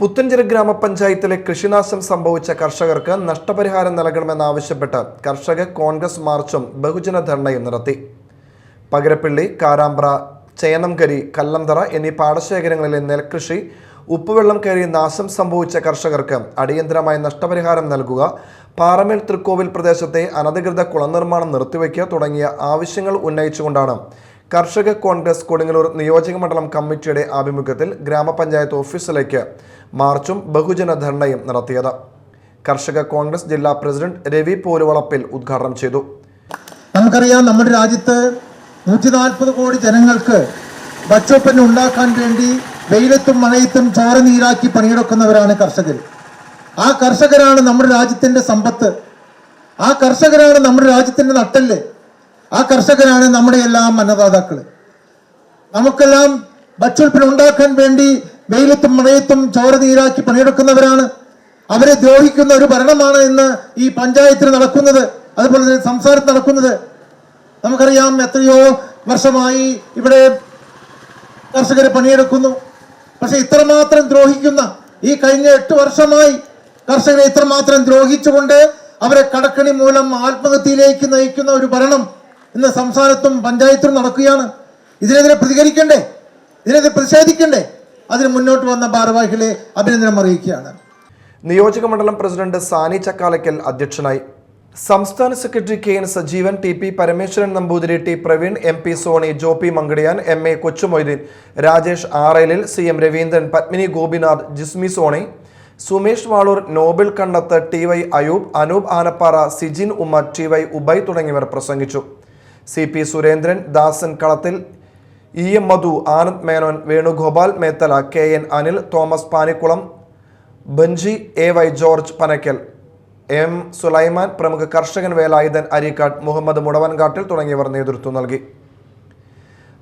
പുത്തഞ്ചിറ ഗ്രാമപഞ്ചായത്തിലെ കൃഷിനാശം സംഭവിച്ച കർഷകർക്ക് നഷ്ടപരിഹാരം നൽകണമെന്നാവശ്യപ്പെട്ട് കർഷക കോൺഗ്രസ് മാർച്ചും ബഹുജന ധർണയും നടത്തി. പകരപ്പള്ളി കാരാമ്പ്ര ചേനംകരി കല്ലന്തറ എന്നീ പാടശേഖരങ്ങളിലെ നെൽകൃഷി ഉപ്പുവെള്ളം കയറി നാശം സംഭവിച്ച കർഷകർക്ക് അടിയന്തരമായി നഷ്ടപരിഹാരം നൽകുക പാറമേൽ തൃക്കോവിൽ പ്രദേശത്തെ അനധികൃത കുളനിർമ്മാണം നിർത്തിവെക്കുക തുടങ്ങിയ ആവശ്യങ്ങൾ ഉന്നയിച്ചുകൊണ്ടാണ് കർഷക കോൺഗ്രസ് കൊടുങ്ങല്ലൂർ നിയോജക മണ്ഡലം കമ്മിറ്റിയുടെ ആഭിമുഖ്യത്തിൽ ഗ്രാമപഞ്ചായത്ത് ഓഫീസിലേക്ക് മാർച്ചും ബഹുജന ധർണയും നടത്തിയത്. കർഷക കോൺഗ്രസ് ജില്ലാ പ്രസിഡന്റ് രവി പോരുവളപ്പിൽ ഉദ്ഘാടനം ചെയ്തു. നമുക്കറിയാം നമ്മുടെ രാജ്യത്ത് നൂറ്റി നാൽപ്പത് കോടി ജനങ്ങൾക്ക് ഭക്ഷ്യോൽപ്പന്നം ഉണ്ടാക്കാൻ വേണ്ടി വെയിലത്തും മഴയത്തും ചോര നീരാക്കി പണിയെടുക്കുന്നവരാണ് കർഷകർ. ആ കർഷകരാണ് നമ്മുടെ രാജ്യത്തിന്റെ സമ്പത്ത്. ആ കർഷകരാണ് നമ്മുടെ രാജ്യത്തിന്റെ നട്ടൽ ആ കർഷകരാണ് നമ്മുടെ എല്ലാം അന്നദാതാക്കൾ നമുക്കെല്ലാം ഭക്ഷ്യോൽപ്പന്നം ഉണ്ടാക്കാൻ വേണ്ടി വെയിലത്തും മഴയത്തും ചോര നീരാക്കി പണിയെടുക്കുന്നവരാണ്. അവരെ ദ്രോഹിക്കുന്ന ഒരു ഭരണമാണ് ഇന്ന് ഈ പഞ്ചായത്തിൽ നടക്കുന്നത്. അതുപോലെ തന്നെ സംസ്ഥാനത്ത് നടക്കുന്നത്. നമുക്കറിയാം എത്രയോ വർഷമായി ഇവിടെ കർഷകർ പണിയെടുക്കുന്നു. പക്ഷെ ഇത്രമാത്രം ദ്രോഹിക്കുന്ന ഈ കഴിഞ്ഞ എട്ട് വർഷമായി കർഷകരെ ഇത്രമാത്രം ദ്രോഹിച്ചുകൊണ്ട് അവരെ കടക്കണി മൂലം ആത്മഹത്യയിലേക്ക് നയിക്കുന്ന ഒരു ഭരണം ഇന്ന് സംസ്ഥാനത്തും പഞ്ചായത്തും നടക്കുകയാണ്. ഇതിനെതിരെ പ്രതികരിക്കണ്ടേ? ഇതിനെതിരെ പ്രതിഷേധിക്കണ്ടേ? അതിന് മുന്നോട്ട് വന്ന ഭാരവാഹികളെ അഭിനന്ദനം അറിയിക്കുകയാണ്. നിയോജക മണ്ഡലം പ്രസിഡന്റ് സാനി ചക്കാലക്കൽ അധ്യക്ഷനായി. സംസ്ഥാന secretary K N Sajeevan T P Parameswaran Namboothiri T Praveen M P Soni Jo P Mankadiyan M A Kochumoitheen Rajesh Arelil C M Raveendran Padmini Gopinath Jismi Soni Sumesh Valoor Noble Kandath T Y Ayoob Anoop Anappara Sijin Umma T Y ഉബൈ തുടങ്ങിയവർ പ്രസംഗിച്ചു. C P Surendran Dasan Kalathil E M Madhu Anand Menon Venugopal Methala K N Anil Thomas Panikkulam Banchi A Y George Panakkal M Sulaiman പ്രമുഖ കർഷകൻ വേലായുധൻ അരിക്കാട് മുഹമ്മദ് മുടവൻകാട്ടിൽ തുടങ്ങിയവർ നേതൃത്വം നൽകി.